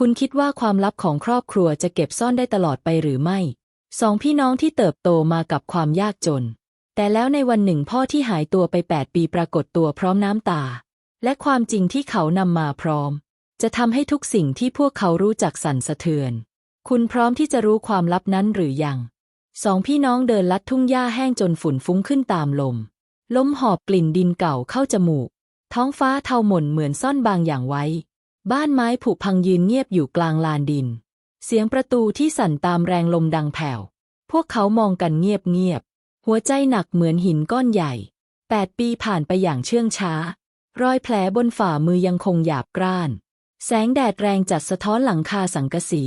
คุณคิดว่าความลับของครอบครัวจะเก็บซ่อนได้ตลอดไปหรือไม่ สองพี่น้องที่เติบโตมากับความยากจน แต่แล้วในวันหนึ่งพ่อที่หายตัวไปแปดปีปรากฏตัวพร้อมน้ำตา และความจริงที่เขานำมาพร้อม จะทำให้ทุกสิ่งที่พวกเขารู้จักสั่นสะเทือน คุณพร้อมที่จะรู้ความลับนั้นหรือยัง สองพี่น้องเดินลัดทุ่งหญ้าแห้งจนฝุ่นฟุ้งขึ้นตามลมลมหอบกลิ่นดินเก่าเข้าจมูก ท้องฟ้าเทาหม่นเหมือนซ่อนบางอย่างไว้ บ้านไม้ผุพังยืนเงียบอยู่กลางลานดิน เสียงประตูที่สั่นตามแรงลมดังแผ่ว พวกเขามองกันเงียบเงียบๆหัวใจหนักเหมือนหินก้อนใหญ่แปดปีผ่านไปอย่างเชื่องช้า รอยแผลบนฝ่ามือยังคงหยาบกร้าน แสงแดดแรงจัดสะท้อนหลังคาสังกะสี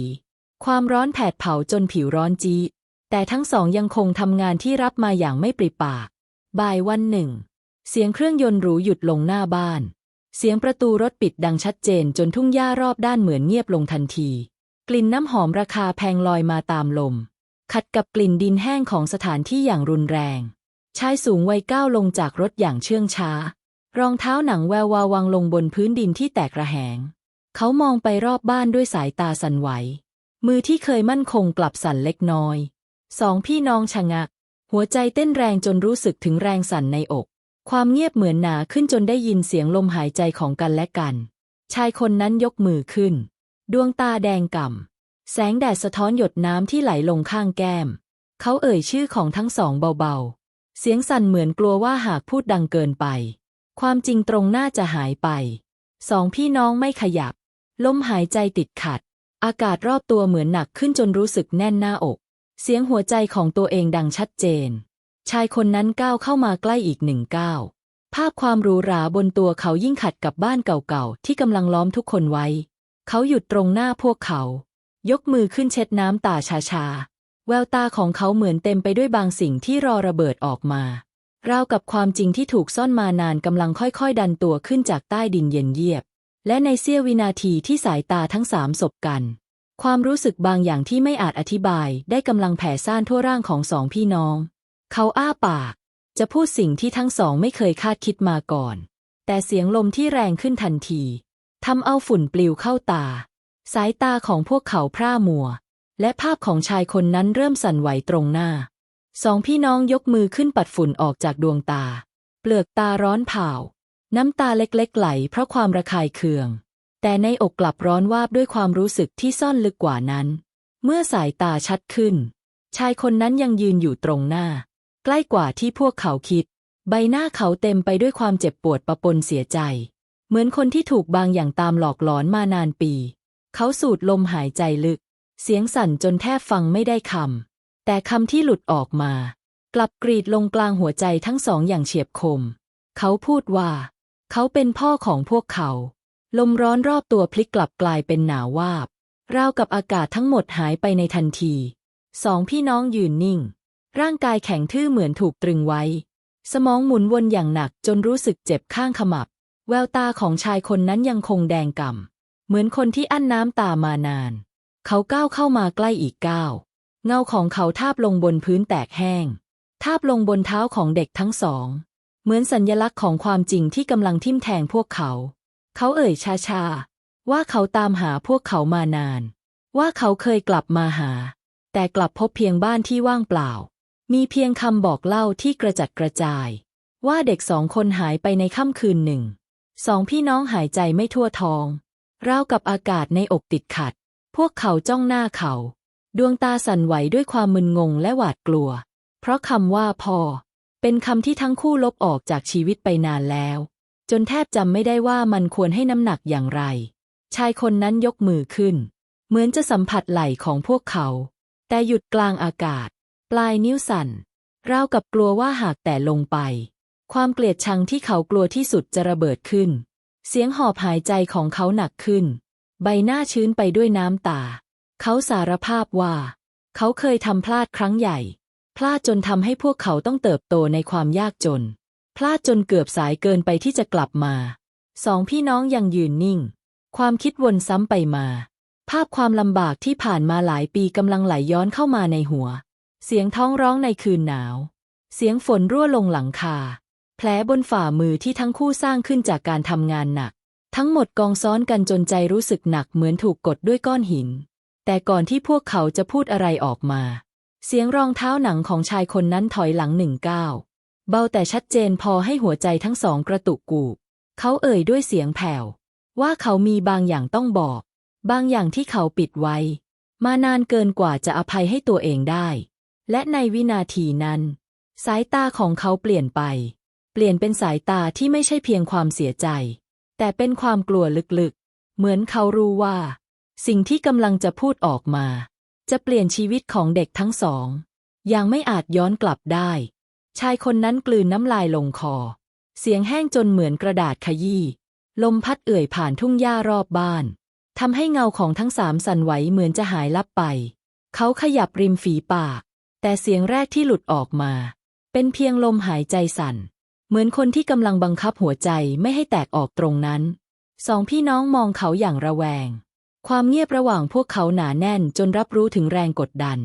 ความร้อนแผดเผาจนผิวร้อนจีแต่ทั้งสองยังคงทำงานที่รับมาอย่างไม่ปริปาก บ่ายวันหนึ่ง เสียงเครื่องยนต์หรูหยุดลงหน้าบ้าน เสียงประตูรถปิดดังชัดเจนจนทุ่งหญ้ารอบด้านเหมือนเงียบลงทันที กลิ่นน้ำหอมราคาแพงลอยมาตามลม ขัดกับกลิ่นดินแห้งของสถานที่อย่างรุนแรง ชายสูงวัยก้าวลงจากรถอย่างเชื่องช้า รองเท้าหนังแวววาวางลงบนพื้นดินที่แตกระแหง เขามองไปรอบบ้านด้วยสายตาสั่นไหว มือที่เคยมั่นคงกลับสั่นเล็กน้อย สองพี่น้องชะงัก หัวใจเต้นแรงจนรู้สึกถึงแรงสั่นในอก ความเงียบเหมือนหนาขึ้นจนได้ยินเสียงลมหายใจของกันและกัน ชายคนนั้นยกมือขึ้น ดวงตาแดงก่ำ แสงแดดสะท้อนหยดน้ำที่ไหลลงข้างแก้ม เขาเอ่ยชื่อของทั้งสองเบาๆ เสียงสั่นเหมือนกลัวว่าหากพูดดังเกินไป ความจริงตรงหน้าจะหายไป สองพี่น้องไม่ขยับ ลมหายใจติดขัด อากาศรอบตัวเหมือนหนักขึ้นจนรู้สึกแน่นหน้าอก เสียงหัวใจของตัวเองดังชัดเจน ชายคนนั้นก้าวเข้ามาใกล้อีกหนึ่งก้าวภาพความหรูหราบนตัวเขายิ่งขัดกับบ้านเก่าๆ ที่กำลังล้อมทุกคนไว้ เขาหยุดตรงหน้าพวกเขา ยกมือขึ้นเช็ดน้ำตาชาๆ แววตาของเขาเหมือนเต็มไปด้วยบางสิ่งที่รอระเบิดออกมาราวกับความจริงที่ถูกซ่อนมานานกำลังค่อยๆ ดันตัวขึ้นจากใต้ดินเย็นเยียบ และในเสี้ยววินาทีที่สายตาทั้งสามสบกัน ความรู้สึกบางอย่างที่ไม่อาจอธิบายได้กำลังแผ่ซ่านทั่วร่างของสองพี่น้อง เขาอ้าปาก จะพูดสิ่งที่ทั้งสองไม่เคยคาดคิดมาก่อน แต่เสียงลมที่แรงขึ้นทันทีทำเอาฝุ่นปลิวเข้าตา สายตาของพวกเขาพร่ามัว และภาพของชายคนนั้นเริ่มสั่นไหวตรงหน้า สองพี่น้องยกมือขึ้นปัดฝุ่นออกจากดวงตา เปลือกตาร้อนเผาน้ำตาเล็กๆ ไหลเพราะความระคายเคือง แต่ในอกกลับร้อนวาบด้วยความรู้สึกที่ซ่อนลึกกว่านั้น เมื่อสายตาชัดขึ้น ชายคนนั้นยังยืนอยู่ตรงหน้า ใกล้กว่าที่พวกเขาคิด ใบหน้าเขาเต็มไปด้วยความเจ็บปวดประปนเสียใจ เหมือนคนที่ถูกบางอย่างตามหลอกหลอนมานานปี เขาสูดลมหายใจลึก เสียงสั่นจนแทบฟังไม่ได้คำแต่คำที่หลุดออกมา กลับกรีดลงกลางหัวใจทั้งสองอย่างเฉียบคม เขาพูดว่า เขาเป็นพ่อของพวกเขา ลมร้อนรอบตัวพลิกกลับกลายเป็นหนาววาบราวกับอากาศทั้งหมดหายไปในทันที สองพี่น้องยืนนิ่ง ร่างกายแข็งทื่อเหมือนถูกตรึงไว้ สมองหมุนวนอย่างหนักจนรู้สึกเจ็บข้างขมับ แววตาของชายคนนั้นยังคงแดงก่ำ เหมือนคนที่อั้นน้ำตามานาน เขาก้าวเข้ามาใกล้อีกก้าวเงาของเขาทาบลงบนพื้นแตกแห้ง ทาบลงบนเท้าของเด็กทั้งสอง เหมือนสัญญลักษณ์ของความจริงที่กำลังทิ่มแทงพวกเขา เขาเอ่ยชาๆ ว่าเขาตามหาพวกเขามานาน ว่าเขาเคยกลับมาหา แต่กลับพบเพียงบ้านที่ว่างเปล่า มีเพียงคำบอกเล่าที่กระจัดกระจาย ว่าเด็กสองคนหายไปในค่ำคืนหนึ่ง สองพี่น้องหายใจไม่ทั่วท้องราวกับอากาศในอกติดขัด พวกเขาจ้องหน้าเขา ดวงตาสั่นไหวด้วยความมึนงงและหวาดกลัว เพราะคำว่าพอ เป็นคำที่ทั้งคู่ลบออกจากชีวิตไปนานแล้ว จนแทบจำไม่ได้ว่ามันควรให้น้ำหนักอย่างไร ชายคนนั้นยกมือขึ้น เหมือนจะสัมผัสไหล่ของพวกเขา แต่หยุดกลางอากาศ ปลายนิ้วสั่นราวกับกลัวว่าหากแต่ลงไป ความเกลียดชังที่เขากลัวที่สุดจะระเบิดขึ้น เสียงหอบหายใจของเขาหนักขึ้น ใบหน้าชื้นไปด้วยน้ำตา เขาสารภาพว่า เขาเคยทำพลาดครั้งใหญ่ พลาดจนทำให้พวกเขาต้องเติบโตในความยากจน พลาดจนเกือบสายเกินไปที่จะกลับมา สองพี่น้องยังยืนนิ่ง ความคิดวนซ้ำไปมา ภาพความลำบากที่ผ่านมาหลายปีกำลังไหลย้อนเข้ามาในหัว เสียงท้องร้องในคืนหนาว เสียงฝนรั่วลงหลังคา แผลบนฝ่ามือที่ทั้งคู่สร้างขึ้นจากการทำงานหนัก ทั้งหมดกองซ้อนกันจนใจรู้สึกหนักเหมือนถูกกดด้วยก้อนหิน แต่ก่อนที่พวกเขาจะพูดอะไรออกมา เสียงรองเท้าหนังของชายคนนั้นถอยหลังหนึ่งก้าวเบาแต่ชัดเจนพอให้หัวใจทั้งสองกระตุกกูบเขาเอ่ยด้วยเสียงแผ่ว ว่าเขามีบางอย่างต้องบอก บางอย่างที่เขาปิดไว้ มานานเกินกว่าจะอภัยให้ตัวเองได้ และในวินาทีนั้น สายตาของเขาเปลี่ยนไป เปลี่ยนเป็นสายตาที่ไม่ใช่เพียงความเสียใจ แต่เป็นความกลัวลึกๆ เหมือนเขารู้ว่า สิ่งที่กำลังจะพูดออกมา จะเปลี่ยนชีวิตของเด็กทั้งสองอย่างไม่อาจย้อนกลับได้ ชายคนนั้นกลืนน้ำลายลงคอ เสียงแห้งจนเหมือนกระดาษขยี้ลมพัดเอื่อยผ่านทุ่งหญ้ารอบบ้านทำให้เงาของทั้งสามสั่นไหวเหมือนจะหายลับไป เขาขยับริมฝีปาก แต่เสียงแรกที่หลุดออกมา เป็นเพียงลมหายใจสั่น เหมือนคนที่กำลังบังคับหัวใจไม่ให้แตกออกตรงนั้น สองพี่น้องมองเขาอย่างระแวง ความเงียบระหว่างพวกเขาหนาแน่นจนรับรู้ถึงแรงกดดัน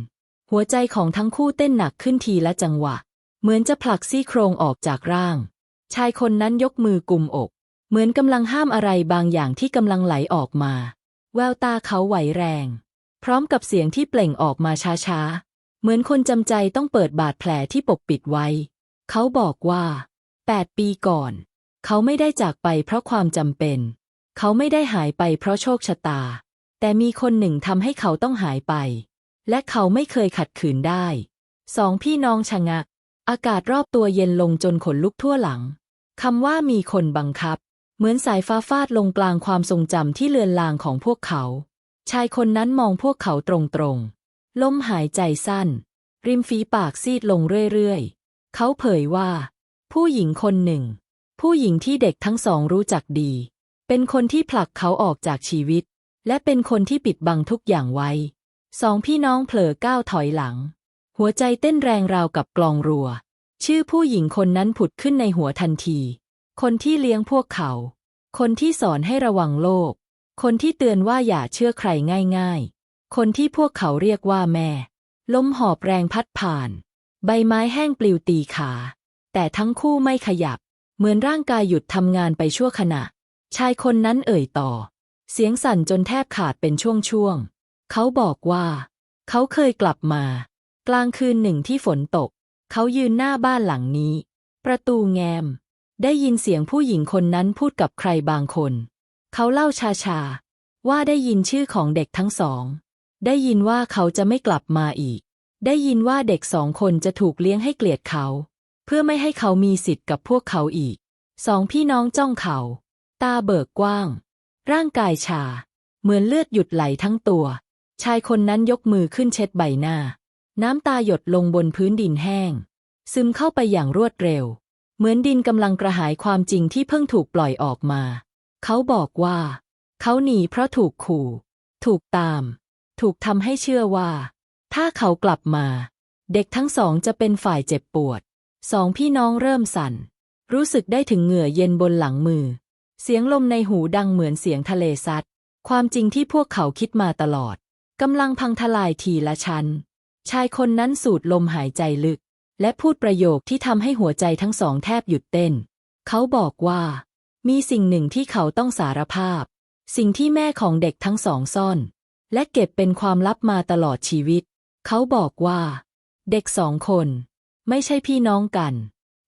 หัวใจของทั้งคู่เต้นหนักขึ้นทีละจังหวะ เหมือนจะผลักซี่โครงออกจากร่าง ชายคนนั้นยกมือกุมอก เหมือนกำลังห้ามอะไรบางอย่างที่กำลังไหลออกมา แววตาเขาไหวแรง พร้อมกับเสียงที่เปล่งออกมาช้าๆ เหมือนคนจำใจต้องเปิดบาดแผลที่ปกปิดไว้ เขาบอกว่าแปดปีก่อน เขาไม่ได้จากไปเพราะความจำเป็น เขาไม่ได้หายไปเพราะโชคชะตา แต่มีคนหนึ่งทำให้เขาต้องหายไป และเขาไม่เคยขัดขืนได้ สองพี่น้องชะงัก อากาศรอบตัวเย็นลงจนขนลุกทั่วหลังคำว่ามีคนบังคับ เหมือนสายฟ้าฟาดลงกลางความทรงจำที่เลือนลางของพวกเขา ชายคนนั้นมองพวกเขาตรงๆ ลมหายใจสั้น ริมฝีปากซีดลงเรื่อยๆ เขาเผยว่า ผู้หญิงคนหนึ่ง ผู้หญิงที่เด็กทั้งสองรู้จักดี เป็นคนที่ผลักเขาออกจากชีวิต และเป็นคนที่ปิดบังทุกอย่างไว้ สองพี่น้องเผลอก้าวถอยหลัง หัวใจเต้นแรงราวกับกลองรัว ชื่อผู้หญิงคนนั้นผุดขึ้นในหัวทันที คนที่เลี้ยงพวกเขา คนที่สอนให้ระวังโลก คนที่เตือนว่าอย่าเชื่อใครง่าย ๆ คนที่พวกเขาเรียกว่าแม่ ล้มหอบแรงพัดผ่าน ใบไม้แห้งปลิวตีขา แต่ทั้งคู่ไม่ขยับ เหมือนร่างกายหยุดทำงานไปชั่วขณะ ชายคนนั้นเอ่ยต่อ เสียงสั่นจนแทบขาดเป็นช่วงๆ เขาบอกว่า เขาเคยกลับมา กลางคืนหนึ่งที่ฝนตก เขายืนหน้าบ้านหลังนี้ ประตูแงม ได้ยินเสียงผู้หญิงคนนั้นพูดกับใครบางคน เขาเล่าชาๆว่าได้ยินชื่อของเด็กทั้งสอง ได้ยินว่าเขาจะไม่กลับมาอีก ได้ยินว่าเด็กสองคนจะถูกเลี้ยงให้เกลียดเขา เพื่อไม่ให้เขามีสิทธิ์กับพวกเขาอีก สองพี่น้องจ้องเขา ตาเบิกกว้าง ร่างกายชา เหมือนเลือดหยุดไหลทั้งตัว ชายคนนั้นยกมือขึ้นเช็ดใบหน้า น้ำตาหยดลงบนพื้นดินแห้ง ซึมเข้าไปอย่างรวดเร็ว เหมือนดินกำลังกระหายความจริงที่เพิ่งถูกปล่อยออกมา เขาบอกว่า เขาหนีเพราะถูกขู่ ถูกตาม ถูกทำให้เชื่อว่า ถ้าเขากลับมา เด็กทั้งสองจะเป็นฝ่ายเจ็บปวด สองพี่น้องเริ่มสั่น รู้สึกได้ถึงเหงื่อเย็นบนหลังมือ เสียงลมในหูดังเหมือนเสียงทะเลซัด ความจริงที่พวกเขาคิดมาตลอดกำลังพังทลายทีละชั้น ชายคนนั้นสูดลมหายใจลึก และพูดประโยคที่ทำให้หัวใจทั้งสองแทบหยุดเต้น เขาบอกว่า มีสิ่งหนึ่งที่เขาต้องสารภาพ สิ่งที่แม่ของเด็กทั้งสองซ่อน และเก็บเป็นความลับมาตลอดชีวิต เขาบอกว่า เด็กสองคน ไม่ใช่พี่น้องกัน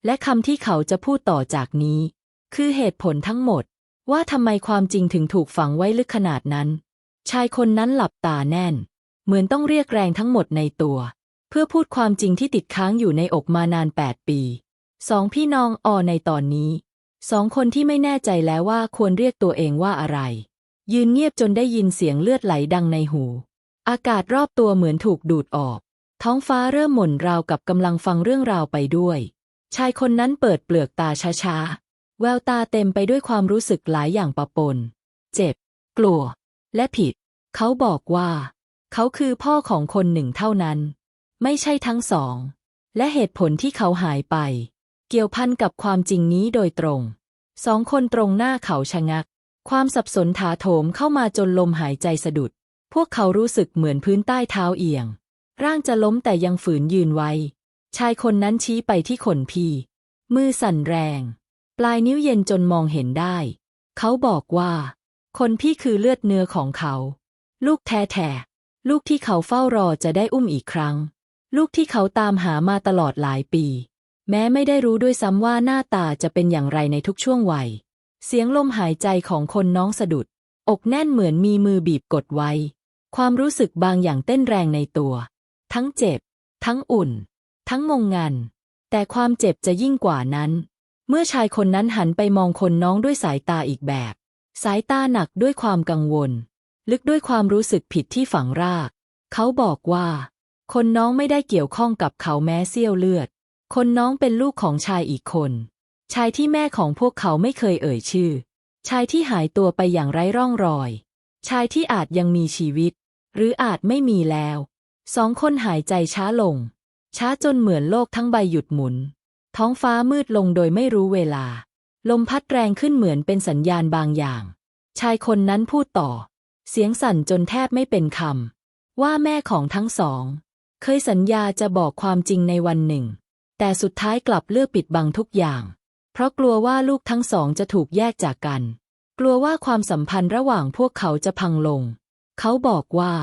และคำที่เขาจะพูดต่อจากนี้ คือเหตุผลทั้งหมด ว่าทำไมความจริงถึงถูกฝังไว้ลึกขนาดนั้น ชายคนนั้นหลับตาแน่น เหมือนต้องเรียกแรงทั้งหมดในตัว เพื่อพูดความจริงที่ติดค้างอยู่ในอกมานานแปดปีสองพี่น้องออในตอนนี้ สองคนที่ไม่แน่ใจแล้วว่าควรเรียกตัวเองว่าอะไร ยืนเงียบจนได้ยินเสียงเลือดไหลดังในหู อากาศรอบตัวเหมือนถูกดูดออก ท้องฟ้าเริ่มหม่นราวกับกำลังฟังเรื่องราวไปด้วย ชายคนนั้นเปิดเปลือกตาช้าๆ แววตาเต็มไปด้วยความรู้สึกหลายอย่างปะปน เจ็บ กลัว และผิด เขาบอกว่า เขาคือพ่อของคนหนึ่งเท่านั้น ไม่ใช่ทั้งสอง และเหตุผลที่เขาหายไป เกี่ยวพันกับความจริงนี้โดยตรง สองคนตรงหน้าเขาชะงัก ความสับสนถาโถมเข้ามาจนลมหายใจสะดุด พวกเขารู้สึกเหมือนพื้นใต้เท้าเอียง ร่างจะล้มแต่ยังฝืนยืนไว้ ชายคนนั้นชี้ไปที่ขนพีมือสั่นแรง ปลายนิ้วเย็นจนมองเห็นได้ เขาบอกว่า คนพี่คือเลือดเนื้อของเขา ลูกแท้ๆลูกที่เขาเฝ้ารอจะได้อุ้มอีกครั้ง ลูกที่เขาตามหามาตลอดหลายปี แม้ไม่ได้รู้ด้วยซ้ำว่าหน้าตาจะเป็นอย่างไรในทุกช่วงวัย เสียงลมหายใจของคนน้องสะดุด อกแน่นเหมือนมีมือบีบกดไว้ ความรู้สึกบางอย่างเต้นแรงในตัว ทั้งเจ็บ ทั้งอุ่น ทั้งงงงัน แต่ความเจ็บจะยิ่งกว่านั้น เมื่อชายคนนั้นหันไปมองคนน้องด้วยสายตาอีกแบบ สายตาหนักด้วยความกังวล ลึกด้วยความรู้สึกผิดที่ฝังราก เขาบอกว่า คนน้องไม่ได้เกี่ยวข้องกับเขาแม้เสี้ยวเลือด คนน้องเป็นลูกของชายอีกคน ชายที่แม่ของพวกเขาไม่เคยเอ่ยชื่อ ชายที่หายตัวไปอย่างไร้ร่องรอย ชายที่อาจยังมีชีวิต หรืออาจไม่มีแล้ว สองคนหายใจช้าลง ช้าจนเหมือนโลกทั้งใบหยุดหมุน ท้องฟ้ามืดลงโดยไม่รู้เวลา ลมพัดแรงขึ้นเหมือนเป็นสัญญาณบางอย่าง ชายคนนั้นพูดต่อ เสียงสั่นจนแทบไม่เป็นคำว่าแม่ของทั้งสอง เคยสัญญาจะบอกความจริงในวันหนึ่ง แต่สุดท้ายกลับเลือกปิดบังทุกอย่าง เพราะกลัวว่าลูกทั้งสองจะถูกแยกจากกัน กลัวว่าความสัมพันธ์ระหว่างพวกเขาจะพังลง เขาบอกว่า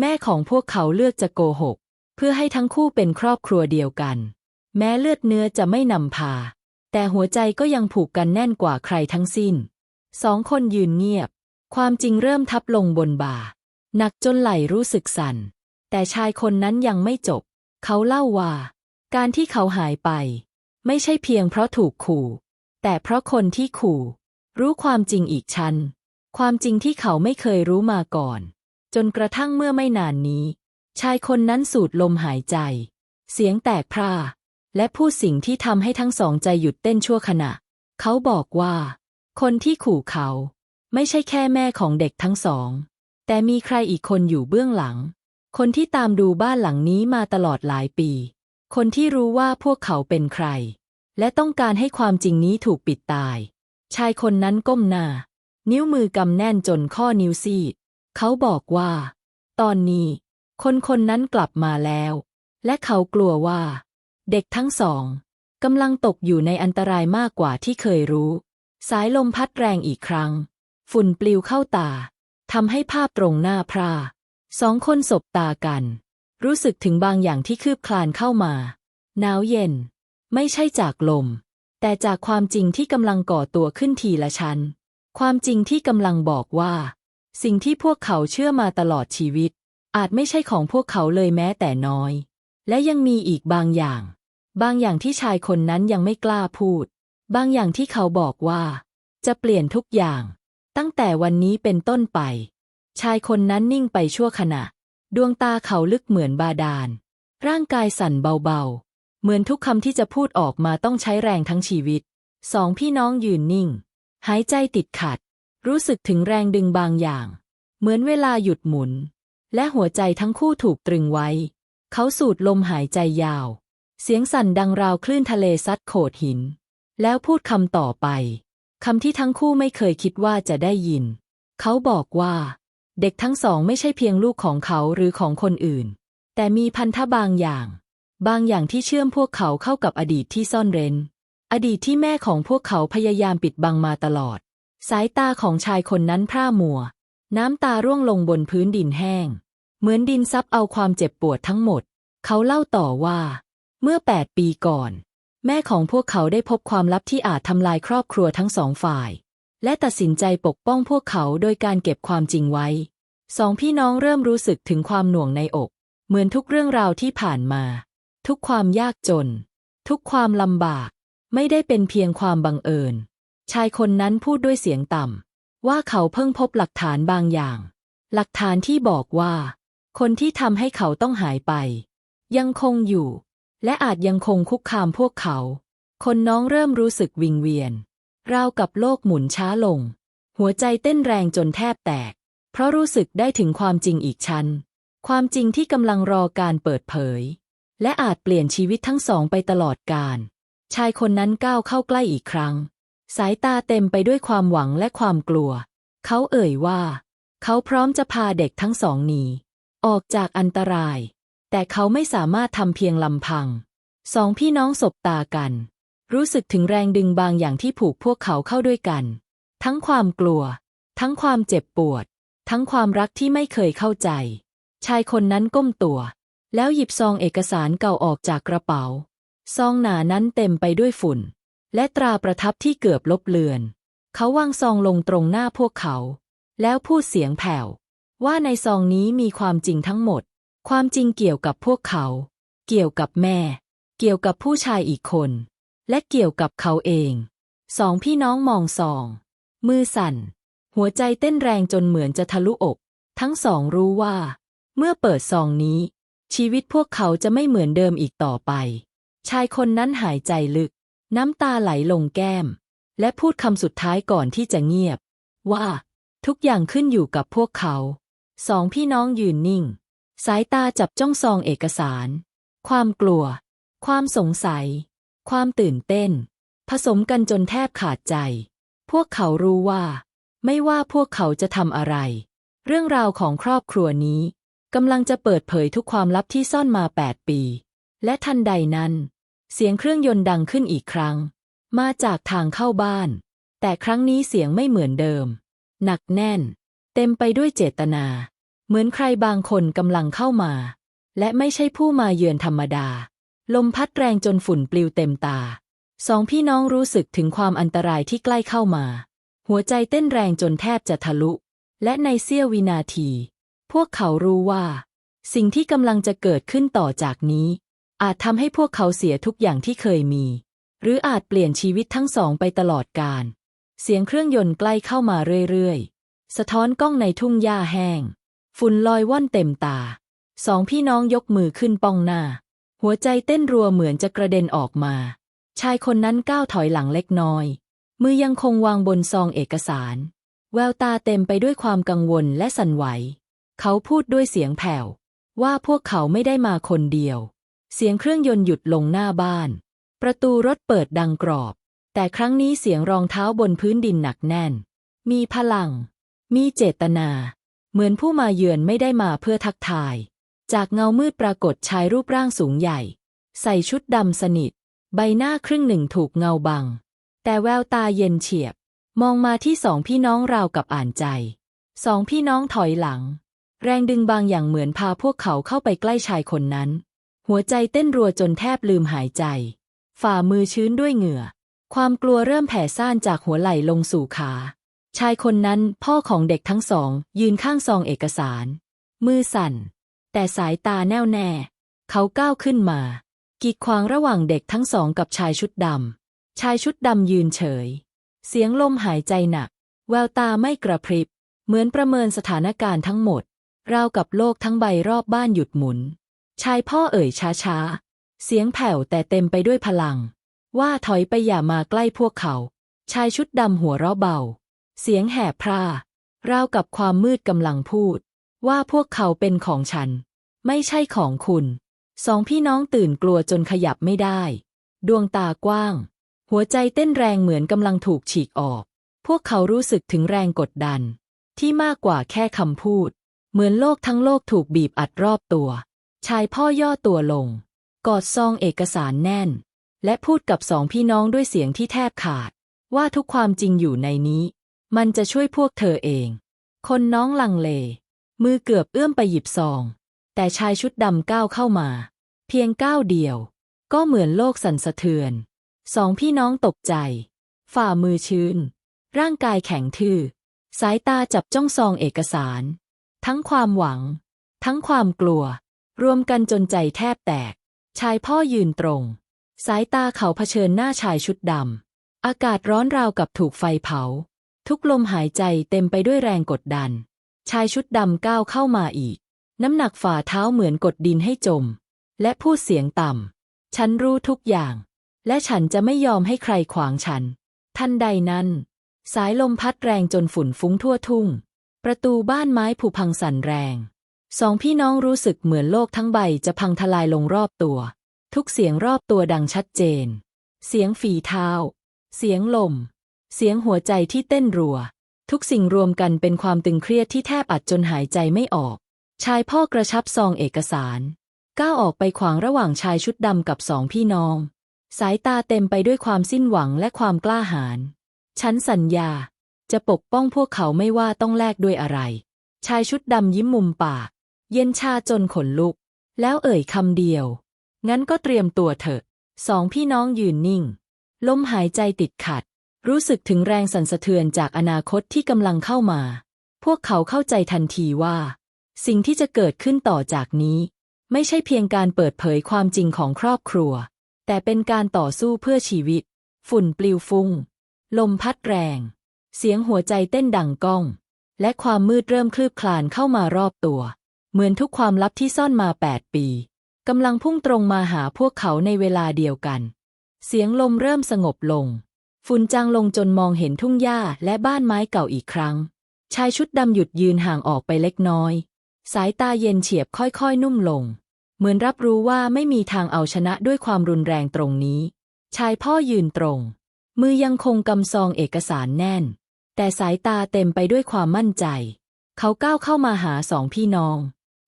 แม่ของพวกเขาเลือกจะโกหก เพื่อให้ทั้งคู่เป็นครอบครัวเดียวกัน แม้เลือดเนื้อจะไม่นำพา แต่หัวใจก็ยังผูกกันแน่นกว่าใครทั้งสิ้น สองคนยืนเงียบ ความจริงเริ่มทับลงบนบ่า หนักจนไหลรู้สึกสั่น แต่ชายคนนั้นยังไม่จบ เขาเล่าว่า การที่เขาหายไป ไม่ใช่เพียงเพราะถูกขู่ แต่เพราะคนที่ขู่ รู้ความจริงอีกชั้น ความจริงที่เขาไม่เคยรู้มาก่อน จนกระทั่งเมื่อไม่นานนี้ ชายคนนั้นสูดลมหายใจ เสียงแตกพร่าและพูดสิ่งที่ทำให้ทั้งสองใจหยุดเต้นชั่วขณะ เขาบอกว่า คนที่ขู่เขา ไม่ใช่แค่แม่ของเด็กทั้งสอง แต่มีใครอีกคนอยู่เบื้องหลัง คนที่ตามดูบ้านหลังนี้มาตลอดหลายปี คนที่รู้ว่าพวกเขาเป็นใคร และต้องการให้ความจริงนี้ถูกปิดตาย ชายคนนั้นก้มหน้า นิ้วมือกำแน่นจนข้อนิ้วซีด เขาบอกว่า ตอนนี้ คนคนนั้นกลับมาแล้ว และเขากลัวว่า เด็กทั้งสองกำลังตกอยู่ในอันตรายมากกว่าที่เคยรู้ สายลมพัดแรงอีกครั้ง ฝุ่นปลิวเข้าตาทำให้ภาพตรงหน้าพร่าสองคนสบตากัน รู้สึกถึงบางอย่างที่คืบคลานเข้ามา หนาวเย็น ไม่ใช่จากลม แต่จากความจริงที่กำลังก่อตัวขึ้นทีละชั้น ความจริงที่กำลังบอกว่า สิ่งที่พวกเขาเชื่อมาตลอดชีวิต อาจไม่ใช่ของพวกเขาเลยแม้แต่น้อย และยังมีอีกบางอย่าง บางอย่างที่ชายคนนั้นยังไม่กล้าพูด บางอย่างที่เขาบอกว่า จะเปลี่ยนทุกอย่าง ตั้งแต่วันนี้เป็นต้นไป ชายคนนั้นนิ่งไปชั่วขณะ ดวงตาเขาลึกเหมือนบาดาล ร่างกายสั่นเบาๆ เหมือนทุกคำที่จะพูดออกมาต้องใช้แรงทั้งชีวิต สองพี่น้องยืนนิ่ง หายใจติดขัด รู้สึกถึงแรงดึงบางอย่าง เหมือนเวลาหยุดหมุน และหัวใจทั้งคู่ถูกตรึงไว้ เขาสูดลมหายใจยาว เสียงสั่นดังราวคลื่นทะเลซัดโขดหิน แล้วพูดคำต่อไปคำที่ทั้งคู่ไม่เคยคิดว่าจะได้ยิน เขาบอกว่า เด็กทั้งสองไม่ใช่เพียงลูกของเขาหรือของคนอื่น แต่มีพันธะบางอย่าง บางอย่างที่เชื่อมพวกเขาเข้ากับอดีตที่ซ่อนเร้น อดีตที่แม่ของพวกเขาพยายามปิดบังมาตลอด สายตาของชายคนนั้นพร่ามัว น้ำตาร่วงลงบนพื้นดินแห้ง เหมือนดินซับเอาความเจ็บปวดทั้งหมด เขาเล่าต่อว่า เมื่อแปดปีก่อน แม่ของพวกเขาได้พบความลับที่อาจทำลายครอบครัวทั้งสองฝ่าย และตัดสินใจปกป้องพวกเขาโดยการเก็บความจริงไว้ สองพี่น้องเริ่มรู้สึกถึงความหน่วงในอก เหมือนทุกเรื่องราวที่ผ่านมา ทุกความยากจน ทุกความลำบาก ไม่ได้เป็นเพียงความบังเอิญ ชายคนนั้นพูดด้วยเสียงต่ำ ว่าเขาเพิ่งพบหลักฐานบางอย่าง หลักฐานที่บอกว่า คนที่ทำให้เขาต้องหายไป ยังคงอยู่ และอาจยังคงคุกคามพวกเขา คนน้องเริ่มรู้สึกวิงเวียน ราวกับโลกหมุนช้าลง หัวใจเต้นแรงจนแทบแตก เพราะรู้สึกได้ถึงความจริงอีกชั้น ความจริงที่กำลังรอการเปิดเผย และอาจเปลี่ยนชีวิตทั้งสองไปตลอดกาลชายคนนั้นก้าวเข้าใกล้อีกครั้ง สายตาเต็มไปด้วยความหวังและความกลัว เขาเอ่ยว่า เขาพร้อมจะพาเด็กทั้งสองหนีออกจากอันตราย แต่เขาไม่สามารถทำเพียงลำพัง สองพี่น้องสบตากัน รู้สึกถึงแรงดึงบางอย่างที่ผูกพวกเขาเข้าด้วยกัน ทั้งความกลัว ทั้งความเจ็บปวด ทั้งความรักที่ไม่เคยเข้าใจ ชายคนนั้นก้มตัว แล้วหยิบซองเอกสารเก่าออกจากกระเป๋า ซองหนานั้นเต็มไปด้วยฝุ่น และตราประทับที่เกือบลบเลือน เขาวางซองลงตรงหน้าพวกเขา แล้วพูดเสียงแผ่ว ว่าในซองนี้มีความจริงทั้งหมด ความจริงเกี่ยวกับพวกเขา เกี่ยวกับแม่ เกี่ยวกับผู้ชายอีกคน และเกี่ยวกับเขาเอง สองพี่น้องมองซอง มือสั่น หัวใจเต้นแรงจนเหมือนจะทะลุอก ทั้งสองรู้ว่า เมื่อเปิดซองนี้ ชีวิตพวกเขาจะไม่เหมือนเดิมอีกต่อไป ชายคนนั้นหายใจลึก น้ำตาไหลลงแก้ม และพูดคำสุดท้ายก่อนที่จะเงียบ ว่า ทุกอย่างขึ้นอยู่กับพวกเขา สองพี่น้องยืนนิ่ง สายตาจับจ้องซองเอกสาร ความกลัว ความสงสัย ความตื่นเต้น ผสมกันจนแทบขาดใจ พวกเขารู้ว่า ไม่ว่าพวกเขาจะทำอะไร เรื่องราวของครอบครัวนี้กำลังจะเปิดเผยทุกความลับที่ซ่อนมาแปดปี และทันใดนั้น เสียงเครื่องยนต์ดังขึ้นอีกครั้ง มาจากทางเข้าบ้าน แต่ครั้งนี้เสียงไม่เหมือนเดิม หนักแน่น เต็มไปด้วยเจตนา เหมือนใครบางคนกำลังเข้ามา และไม่ใช่ผู้มาเยือนธรรมดา ลมพัดแรงจนฝุ่นปลิวเต็มตา สองพี่น้องรู้สึกถึงความอันตรายที่ใกล้เข้ามา หัวใจเต้นแรงจนแทบจะทะลุ และในเสี้ยววินาที พวกเขารู้ว่า สิ่งที่กำลังจะเกิดขึ้นต่อจากนี้ อาจทำให้พวกเขาเสียทุกอย่างที่เคยมี หรืออาจเปลี่ยนชีวิตทั้งสองไปตลอดกาลเสียงเครื่องยนต์ใกล้เข้ามาเรื่อยๆ สะท้อนกล้องในทุ่งหญ้าแห้ง ฝุ่นลอยว่อนเต็มตา สองพี่น้องยกมือขึ้นป้องหน้า หัวใจเต้นรัวเหมือนจะกระเด็นออกมา ชายคนนั้นก้าวถอยหลังเล็กน้อย มือยังคงวางบนซองเอกสาร แววตาเต็มไปด้วยความกังวลและสั่นไหว เขาพูดด้วยเสียงแผ่ว ว่าพวกเขาไม่ได้มาคนเดียว เสียงเครื่องยนต์หยุดลงหน้าบ้าน ประตูรถเปิดดังกรอบ แต่ครั้งนี้เสียงรองเท้าบนพื้นดินหนักแน่น มีพลัง มีเจตนา เหมือนผู้มาเยือนไม่ได้มาเพื่อทักทาย จากเงามืดปรากฏชายรูปร่างสูงใหญ่ ใส่ชุดดำสนิท ใบหน้าครึ่งหนึ่งถูกเงาบัง แต่แววตาเย็นเฉียบ มองมาที่สองพี่น้องราวกับอ่านใจ สองพี่น้องถอยหลัง แรงดึงบางอย่างเหมือนพาพวกเขาเข้าไปใกล้ชายคนนั้น หัวใจเต้นรัวจนแทบลืมหายใจ ฝ่ามือชื้นด้วยเหงื่อ ความกลัวเริ่มแผ่ซ่านจากหัวไหล่ลงสู่ขา ชายคนนั้นพ่อของเด็กทั้งสอง ยืนข้างซองเอกสาร มือสั่น แต่สายตาแน่วแน่ เขาก้าวขึ้นมา กีดขวางระหว่างเด็กทั้งสองกับชายชุดดำ ชายชุดดำยืนเฉย เสียงลมหายใจหนัก แววตาไม่กระพริบ เหมือนประเมินสถานการณ์ทั้งหมด ราวกับโลกทั้งใบรอบบ้านหยุดหมุน ชายพ่อเอ่ยช้าๆ เสียงแผ่วแต่เต็มไปด้วยพลัง ว่าถอยไปอย่ามาใกล้พวกเขา ชายชุดดำหัวเราะเบา เสียงแหบพร่าราวกับความมืดกำลังพูด ว่าพวกเขาเป็นของฉัน ไม่ใช่ของคุณ สองพี่น้องตื่นกลัวจนขยับไม่ได้ ดวงตากว้าง หัวใจเต้นแรงเหมือนกำลังถูกฉีกออก พวกเขารู้สึกถึงแรงกดดัน ที่มากกว่าแค่คำพูด เหมือนโลกทั้งโลกถูกบีบอัดรอบตัว ชายพ่อย่อตัวลง กอดซองเอกสารแน่น และพูดกับสองพี่น้องด้วยเสียงที่แทบขาด ว่าทุกความจริงอยู่ในนี้ มันจะช่วยพวกเธอเอง คนน้องลังเล มือเกือบเอื้อมไปหยิบซอง แต่ชายชุดดำก้าวเข้ามา เพียงก้าวเดียว ก็เหมือนโลกสั่นสะเทือน สองพี่น้องตกใจ ฝ่ามือชื้น ร่างกายแข็งทื่อ สายตาจับจ้องซองเอกสาร ทั้งความหวัง ทั้งความกลัว รวมกันจนใจแทบแตก ชายพ่อยืนตรง สายตาเขาเผชิญหน้าชายชุดดำอากาศร้อนราวกับถูกไฟเผา ทุกลมหายใจเต็มไปด้วยแรงกดดัน ชายชุดดำก้าวเข้ามาอีก น้ำหนักฝ่าเท้าเหมือนกดดินให้จม และพูดเสียงต่ำ ฉันรู้ทุกอย่าง และฉันจะไม่ยอมให้ใครขวางฉัน ทันใดนั้น สายลมพัดแรงจนฝุ่นฟุ้งทั่วทุ่ง ประตูบ้านไม้ผุพังสั่นแรง สองพี่น้องรู้สึกเหมือนโลกทั้งใบจะพังทลายลงรอบตัว ทุกเสียงรอบตัวดังชัดเจน เสียงฝีเท้า เสียงลม เสียงหัวใจที่เต้นรัว ทุกสิ่งรวมกันเป็นความตึงเครียดที่แทบอัดจนหายใจไม่ออก ชายพ่อกระชับซองเอกสาร ก้าวออกไปขวางระหว่างชายชุดดำกับสองพี่น้อง สายตาเต็มไปด้วยความสิ้นหวังและความกล้าหาญฉันสัญญา จะปกป้องพวกเขาไม่ว่าต้องแลกด้วยอะไร ชายชุดดำยิ้มมุมปาก เย็นชาจนขนลุก แล้วเอ่ยคำเดียว งั้นก็เตรียมตัวเถอะ สองพี่น้องยืนนิ่ง ลมหายใจติดขัด รู้สึกถึงแรงสั่นสะเทือนจากอนาคตที่กำลังเข้ามา พวกเขาเข้าใจทันทีว่า สิ่งที่จะเกิดขึ้นต่อจากนี้ ไม่ใช่เพียงการเปิดเผยความจริงของครอบครัว แต่เป็นการต่อสู้เพื่อชีวิต ฝุ่นปลิวฟุ้ง ลมพัดแรง เสียงหัวใจเต้นดังก้อง และความมืดเริ่มคลืบคลานเข้ามารอบตัว เหมือนทุกความลับที่ซ่อนมาแปดปีกำลังพุ่งตรงมาหาพวกเขาในเวลาเดียวกัน เสียงลมเริ่มสงบลง ฝุ่นจางลงจนมองเห็นทุ่งหญ้าและบ้านไม้เก่าอีกครั้ง ชายชุดดำหยุดยืนห่างออกไปเล็กน้อย สายตาเย็นเฉียบค่อยๆ นุ่มลง เหมือนรับรู้ว่าไม่มีทางเอาชนะด้วยความรุนแรงตรงนี้ ชายพ่อยืนตรง มือยังคงกำซองเอกสารแน่น แต่สายตาเต็มไปด้วยความมั่นใจ เขาก้าวเข้ามาหาสองพี่น้อง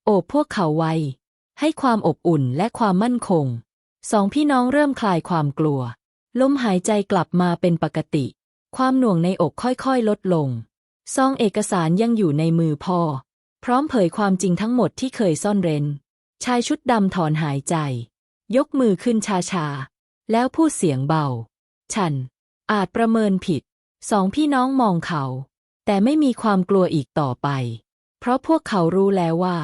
โอบพวกเขาไว้ ให้ความอบอุ่นและความมั่นคง สองพี่น้องเริ่มคลายความกลัว ลมหายใจกลับมาเป็นปกติ ความหน่วงในอกค่อยๆ ลดลง ซองเอกสารยังอยู่ในมือพ่อ พร้อมเผยความจริงทั้งหมดที่เคยซ่อนเร้น ชายชุดดำถอนหายใจ ยกมือขึ้นช้าๆ แล้วพูดเสียงเบา ฉัน อาจประเมินผิด สองพี่น้องมองเขา แต่ไม่มีความกลัวอีกต่อไป เพราะพวกเขารู้แล้วว่า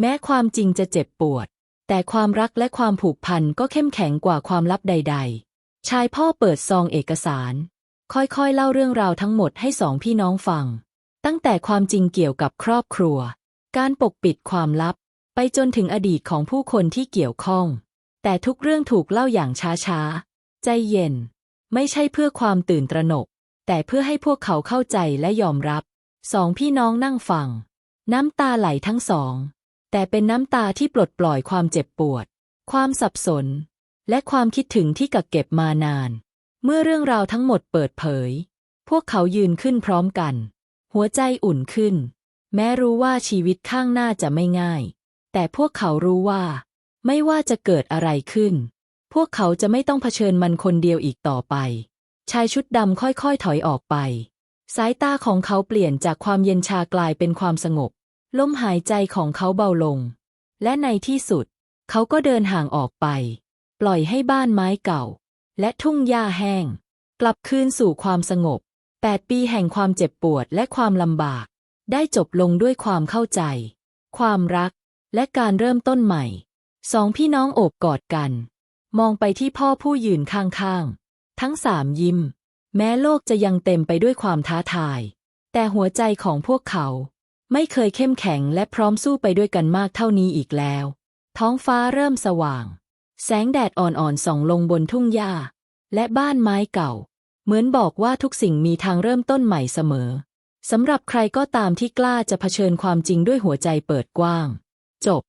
แม้ความจริงจะเจ็บปวด แต่ความรักและความผูกพันก็เข้มแข็งกว่าความลับใด ๆ ชายพ่อเปิดซองเอกสาร ค่อยๆเล่าเรื่องราวทั้งหมดให้สองพี่น้องฟัง ตั้งแต่ความจริงเกี่ยวกับครอบครัว การปกปิดความลับ ไปจนถึงอดีตของผู้คนที่เกี่ยวข้อง แต่ทุกเรื่องถูกเล่าอย่างช้าๆ ใจเย็น ไม่ใช่เพื่อความตื่นตระหนก แต่เพื่อให้พวกเขาเข้าใจและยอมรับ สองพี่น้องนั่งฟัง น้ำตาไหลทั้งสอง แต่เป็นน้ำตาที่ปลดปล่อยความเจ็บปวด ความสับสน และความคิดถึงที่กักเก็บมานาน เมื่อเรื่องราวทั้งหมดเปิดเผย พวกเขายืนขึ้นพร้อมกัน หัวใจอุ่นขึ้น แม้รู้ว่าชีวิตข้างหน้าจะไม่ง่าย แต่พวกเขารู้ว่า ไม่ว่าจะเกิดอะไรขึ้น พวกเขาจะไม่ต้องเผชิญมันคนเดียวอีกต่อไป ชายชุดดำค่อยๆถอยออกไป สายตาของเขาเปลี่ยนจากความเย็นชากลายเป็นความสงบ ลมหายใจของเขาเบาลง และในที่สุด เขาก็เดินห่างออกไป ปล่อยให้บ้านไม้เก่า และทุ่งหญ้าแห้ง กลับคืนสู่ความสงบแปดปีแห่งความเจ็บปวดและความลำบาก ได้จบลงด้วยความเข้าใจ ความรัก และการเริ่มต้นใหม่ สองพี่น้องโอบกอดกัน มองไปที่พ่อผู้ยืนข้างๆ ทั้งสามยิ้ม แม้โลกจะยังเต็มไปด้วยความท้าทาย แต่หัวใจของพวกเขาไม่เคยเข้มแข็งและพร้อมสู้ไปด้วยกันมากเท่านี้อีกแล้ว ท้องฟ้าเริ่มสว่าง แสงแดดอ่อนๆส่องลงบนทุ่งหญ้า และบ้านไม้เก่า เหมือนบอกว่าทุกสิ่งมีทางเริ่มต้นใหม่เสมอสำหรับใครก็ตามที่กล้าจะเผชิญความจริงด้วยหัวใจเปิดกว้าง จบ